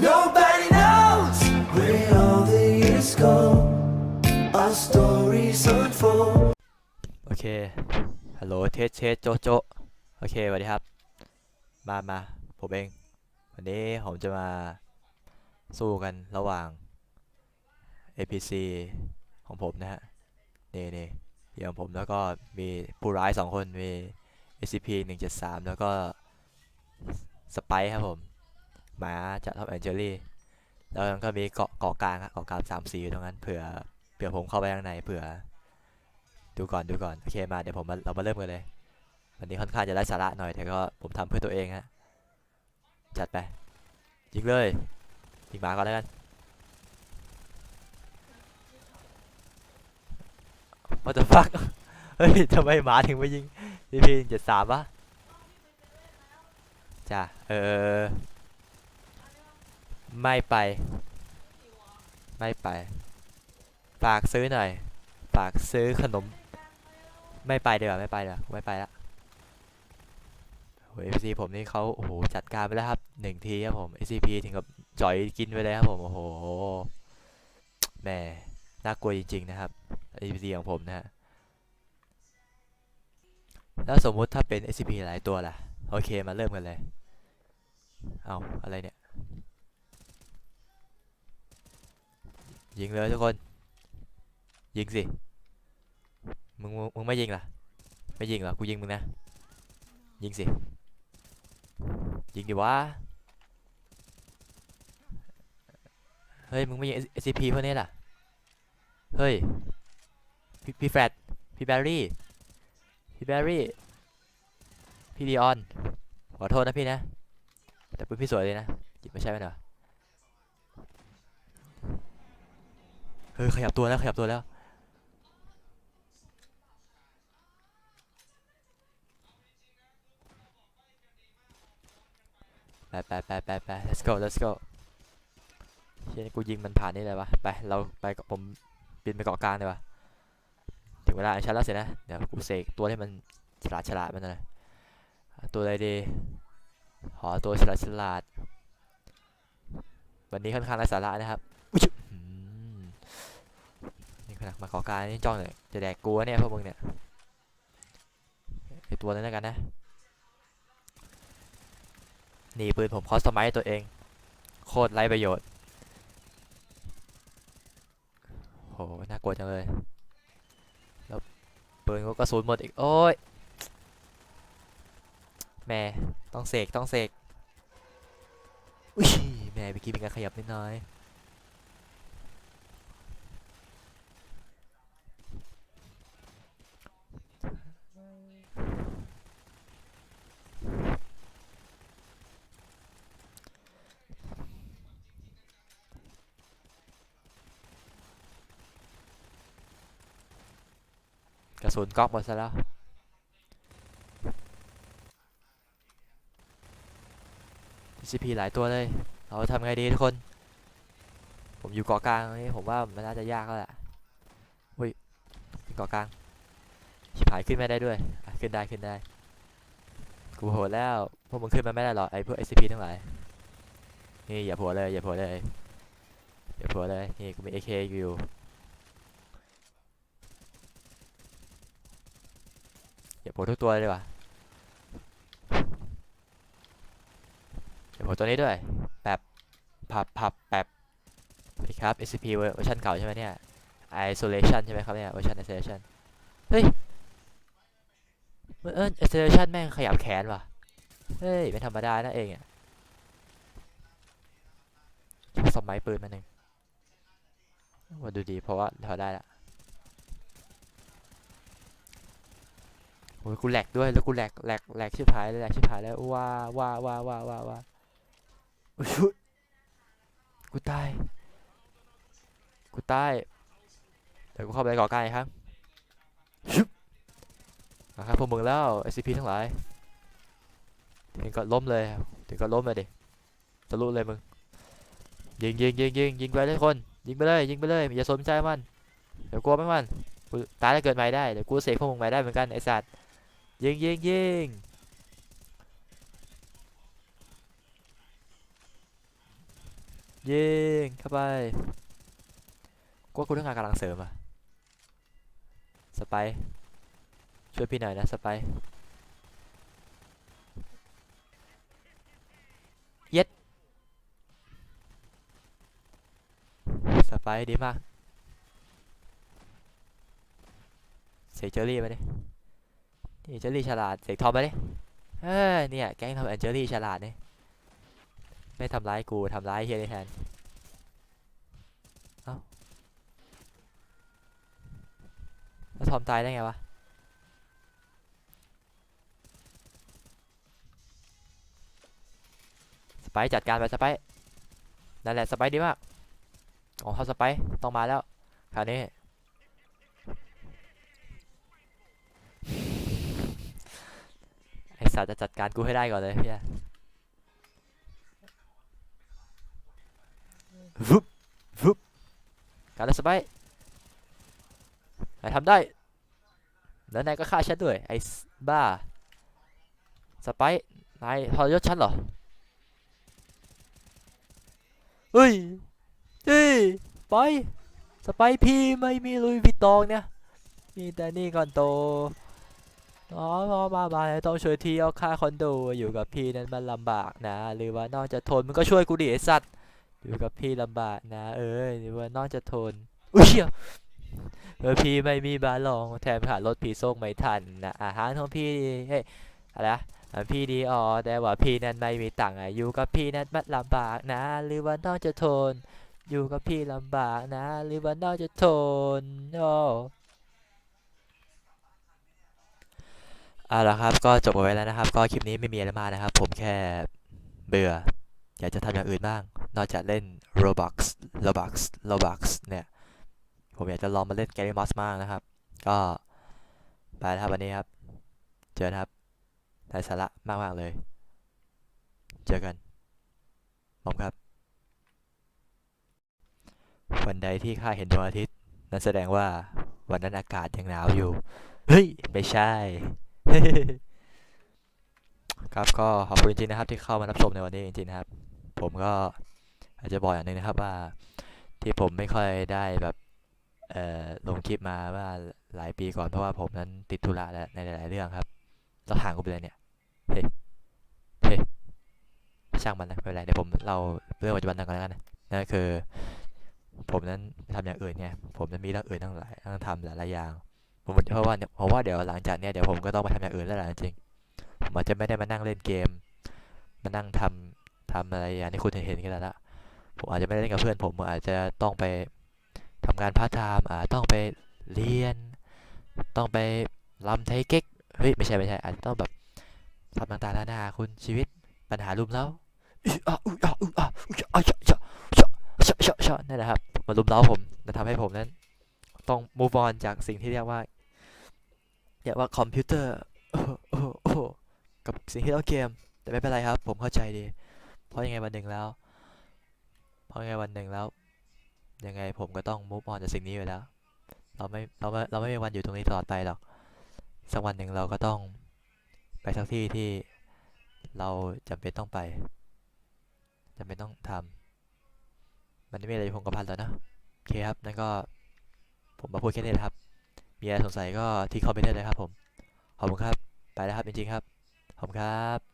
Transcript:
Nobody knows where all the years go. Our stories unfold. โอเค ฮัลโหล เทสเทสโจโจโอเคสวัสดีครับ มามา ผมเอง วันนี้ผมจะมาสู้กันระหว่าง APC ของผมนะฮะ นี่นี่เดี๋ยวของผมแล้วก็มีผู้ร้ายสองคน มี SCP 173 แล้วก็สไปครับผม หมาจากท็อปแอนเจอรี่แล้วก็มีเกาะเกาะกลางครับเกาะกลางสามสีอยู่ตรงนั้นเผื่อเผื่อผมเข้าไปข้างในเผื่อ ดูก่อนดูก่อนโอเคมาเดี๋ยวผมมาเรามาเริ่มกันเลย วันนี้ค่อนข้างจะได้สาระหน่อยแต่ก็ผมทำเพื่อตัวเองฮะจัดไปยิงเลยยิงหมาก่อนแล้วกัน What the fuck เฮ้ยทำไมหมาถึงมายิงพีพีเจ็ดสามวะจ้ะเออ ไม่ไป ไม่ไป ฝากซื้อหน่อย ฝากซื้อขนม ไม่ไปเดี๋ยวไม่ไปเดี๋ยวไม่ไปละโอ้ย FC ผมนี่เขาโอ้โหจัดการไปแล้วครับหนึ่งทีครับผม SCP ถึงกับจ่อยกินไปเลยครับผม โอ้โหแหมน่ากลัวจริง ๆ นะครับ SCP ของผมนะฮะแล้วสมมุติถ้าเป็น SCP หลายตัวล่ะ โอเคมาเริ่มกันเลย เอาอะไรเนี่ย ยิงเลยทุกคน ยิงสิ มึงมึงไม่ยิงเหรอ ไม่ยิงเหรอ กูยิงมึงนะ ยิงสิ ยิงดิวะ เฮ้ย มึงไม่ยิง SCP พวกนี้ล่ะ เฮ้ย พี่แฟรดพี่แบร์รี่ พี่แบร์รี่ พี่ลีออน ขอโทษนะพี่นะ แต่ปืนพี่สวยเลยนะ หยิบไม่ใช่ไหมเหรอเฮ้ยขยับตัวแล้วขยับตัวแล้ว ไปไปไปไปไป let's go let's go เชี่ยนี่กูยิงมันผ่านนี่เลยวะไปเราไปกับผมบินไปเกาะกลางเลยวะถึงเวลาไอ้ชันแล้วเสร็จนะเดี๋ยวกูเสกตัวให้มันฉลาดฉลาดมันน่อยตัวอะไรดีขอตัวฉลาดฉลาดวันนี้ค่อนข้างไร้สาระนะครับอุ๊ยอืมนี่ขนาด มาเกาะกางนี่จ้องเลยจะแดกกูวเนี่ยพวกมึงเนี่ยไอตัวนั้นแล้วกันนะนี่ปืนผมคอสตอมไมซ์ตัวเอง โคตรไร้ประโยชน์โหน่ากลัวจังเลยแล้วปืนก็กระสุนหมดอีกโอ้ยแม่ต้องเสกต้องเสกอุ้ยแม่เมื่อกี้เป็นการขยับนิดน่อย กระสุนก๊อกหมดซะแล้ว SCP หลายตัวเลย เราทำไงดีทุกคน ผมอยู่เกาะกลางนี่ผมว่ามันน่าจะยากแล้วแหละอุ้ยเกาะกลางชิบหายขึ้นไม่ได้ด้วย ขึ้นได้ขึ้นได้ กูโหดแล้ว พวกมึงขึ้นมาไม่ได้หรอกไอ้พวก SCP ทั้งหลาย นี่อย่าโผล่เลยอย่าโผล่เลยอย่าโผล่เลย นี่กูมี AK อยู่อย่าโผล่ทุกตัวเลยดีกว่ะอย่าโผล่ตัวนี้ด้วยแบบพับพับแบบสวัสดีครับ SCP เวอร์ชันเก่าใช่ไหมเนี่ย isolation ใช่ไหมครับเนี่ยเวอร์ชัน isolation เฮ้ยเออ isolation แม่งขยับแขนว่ะ เฮ้ย ไม่ธรรมดานะเองอะสมัยปืนมาหนึ่งว่าดูดีเพราะว่าเราได้ละ โอ้ยกูแหลกด้วยแล้วกูแหลกแหลกแหลกชิบหายเลยแหลกชิบหายแล้วว้าว้าว้าว้าว้าว้าอุ๊ยชุดกูตายกูตายเดี๋ยวกูเข้าไปก่อการครับชุบมาครับพวกมึงแล้ว SCP ทั้งหลายถึงก็ล้มเลยถึงก็ล้มเลยดิทะลุเลยมึงยิงยิงยิงยิงยิงไปเลยทุกคนยิงไปเลยยิงไปเลยอย่าสนใจมันเดี๋ยวกลัวไม่มันกูตายแล้วเกิดใหม่ได้เดี๋ยวกูเสกพวกมึงใหม่ได้เหมือนกันไอสัตว์ ยิงยิงยิงยิงเข้าไปกว่ากูต้องการกำลังเสริมอะสไปช่วยพี่หน่อยนะสไปเย็ดสไปดีมากเสกเจอรี่มาดิ นี่เจอรี่ฉลาดเสกทอมมาดิเอ้ยเนี่ยแก๊งทำแอนเจอรี่ฉลาดเนี่ยไม่ทำร้ายกูทำร้ายเฮียนี่แทนแล้วทอมตายได้ไงวะสไปจัดการไปสไปนั่นแหละสไปดีมากโอ้เขาสไปต้องมาแล้วคราวนี้ ไอสัตว์จะจัดการกูให้ได้ก่อนเลยพี่วุบวุบการเลยสไปร์นายทำได้ แล้วนายก็ฆ่าฉันด้วย ไอ้สบ้า สไปร์นายทรยศฉันเหรอ เฮ้ยเฮ้ยไป สไปร์พี่ไม่มีลุยวิตตองเนี่ย มีแต่นี่ก่อนโต อ๋อพอมาบายต้องช่วยที่เอาค่าคอนโดอยู่กับพี่นั้นมันลำบากนะ หรือว่านอกจะทนมึงก็ช่วยกูดิไอสัตว์อยู่กับพี่ลำบากนะ เอ้ยหรือว่านอกจะทนอุ้ยเยเมื่อพี่ไม่มีบานรองแถมหารถพี่ส่งไม่ทันนะอาหารของพี่เฮ้ยอะไรนะพี่ดีอ๋อแต่ว่าพี่นั้นไม่มีตังค์อยู่กับพี่นั้นมันลำบากนะ หรือว่าน้องจะทน อยู่กับพี่ลำบากนะ หรือว่าน้องจะทนโอ้ เอาละครับก็จบไปแล้วนะครับ ก็คลิปนี้ไม่มีอะไรมานะครับ ผมแค่เบื่อ อยากจะทำอย่างอื่นบ้าง นอกจากเล่น Roblox Roblox Roblox เนี่ย ผมอยากจะลองมาเล่น g a r y m o s มากนะครับ ก็ไปแล้วครับวันนี้ครับ เจอครับได้สาระมากมากเลย เจอกันผมครับ วันใดที่ข้าเห็นดวงอาทิตย์ นั่นแสดงว่าวันนั้นอากาศยังหนาวอยู่ เฮ้ย ไม่ใช่ ครับก็ขอบคุณจริงๆนะครับ ที่เข้ามารับชมในวันนี้จริงๆนะครับ ผมก็อาจจะบอกอย่างหนึ่งนะครับว่าที่ผมไม่ค่อยได้แบบเอ่อลงคลิปมาเมื่อหลายปีก่อนเพราะว่าผมนั้นติดธุระและในหลาย ๆ เรื่องครับแล้วห่างกูไปเลยเนี่ยเฮ้ยเฮ้ยช่างมันนะไม่เป็นไรเดี๋ยวผมเล่าเรื่องปัจจุบันกันแล้วกันนะนั่นคือ ผมนั้นทำอย่างอื่นไงผมนั้นมีเรื่องอื่นทั้งหลายต้องทำหลายๆอย่าง ผมเพราะว่าเพราะว่าเดี๋ยวหลังจากเนี้ยเดี๋ยวผมก็ต้องไปทำอย่างอื่นแล้วแหละจริงผมอาจจะไม่ได้มานั่งเล่นเกม มานั่งทำทำอะไรอย่างที่คุณเห็นกันแล้วละผมอาจจะไม่ได้เล่นกับเพื่อนผมผมอาจจะต้องไปทำงานพาร์ทไทม์อ่าต้องไปเรียน ต้องไปรำไทเก๊กเฮ้ยไม่ใช่ไม่ใช่อาจจะต้องแบบทำต่างๆนานาคุณชีวิตปัญหารุมเร้าอุ๊ยอะอุ๊ยอะอุ๊ยอะอุ๊ยอะชะชะชะชะชะชะนั่นแหละครับมารุมเร้าผมและทำให้ผมนั้น ต้อง move on จากสิ่งที่เรียกว่า เรียว่าคอมพิวเตอร์โอ้โอ้โอ้กับสิ่งที่เราเกม แต่ไม่เป็นไรครับ ผมเข้าใจดี เพราะยังไงวันหนึ่งแล้ว เพราะยังไงวันหนึ่งแล้ว ยังไงผมก็ต้อง move on จากสิ่งนี้อยู่แล้ว เราไม่เราไม่เราไม่มีวันอยู่ตรงนี้ตลอดไปหรอก สักวันหนึ่งเราก็ต้องไปสักที่ที่เราจำเป็นต้องไปจำเป็นต้องทำมันไม่มีอะไรคงกระพันแล้วนะโอเคครับ นั่นก็ผมมาพูดแค่นี้นะครับ มีอะไรสงสัยก็ที่คอมเมนต์ได้เลยครับผม ขอบคุณครับ ไปแล้วครับจริงๆครับ ขอบคุณครับ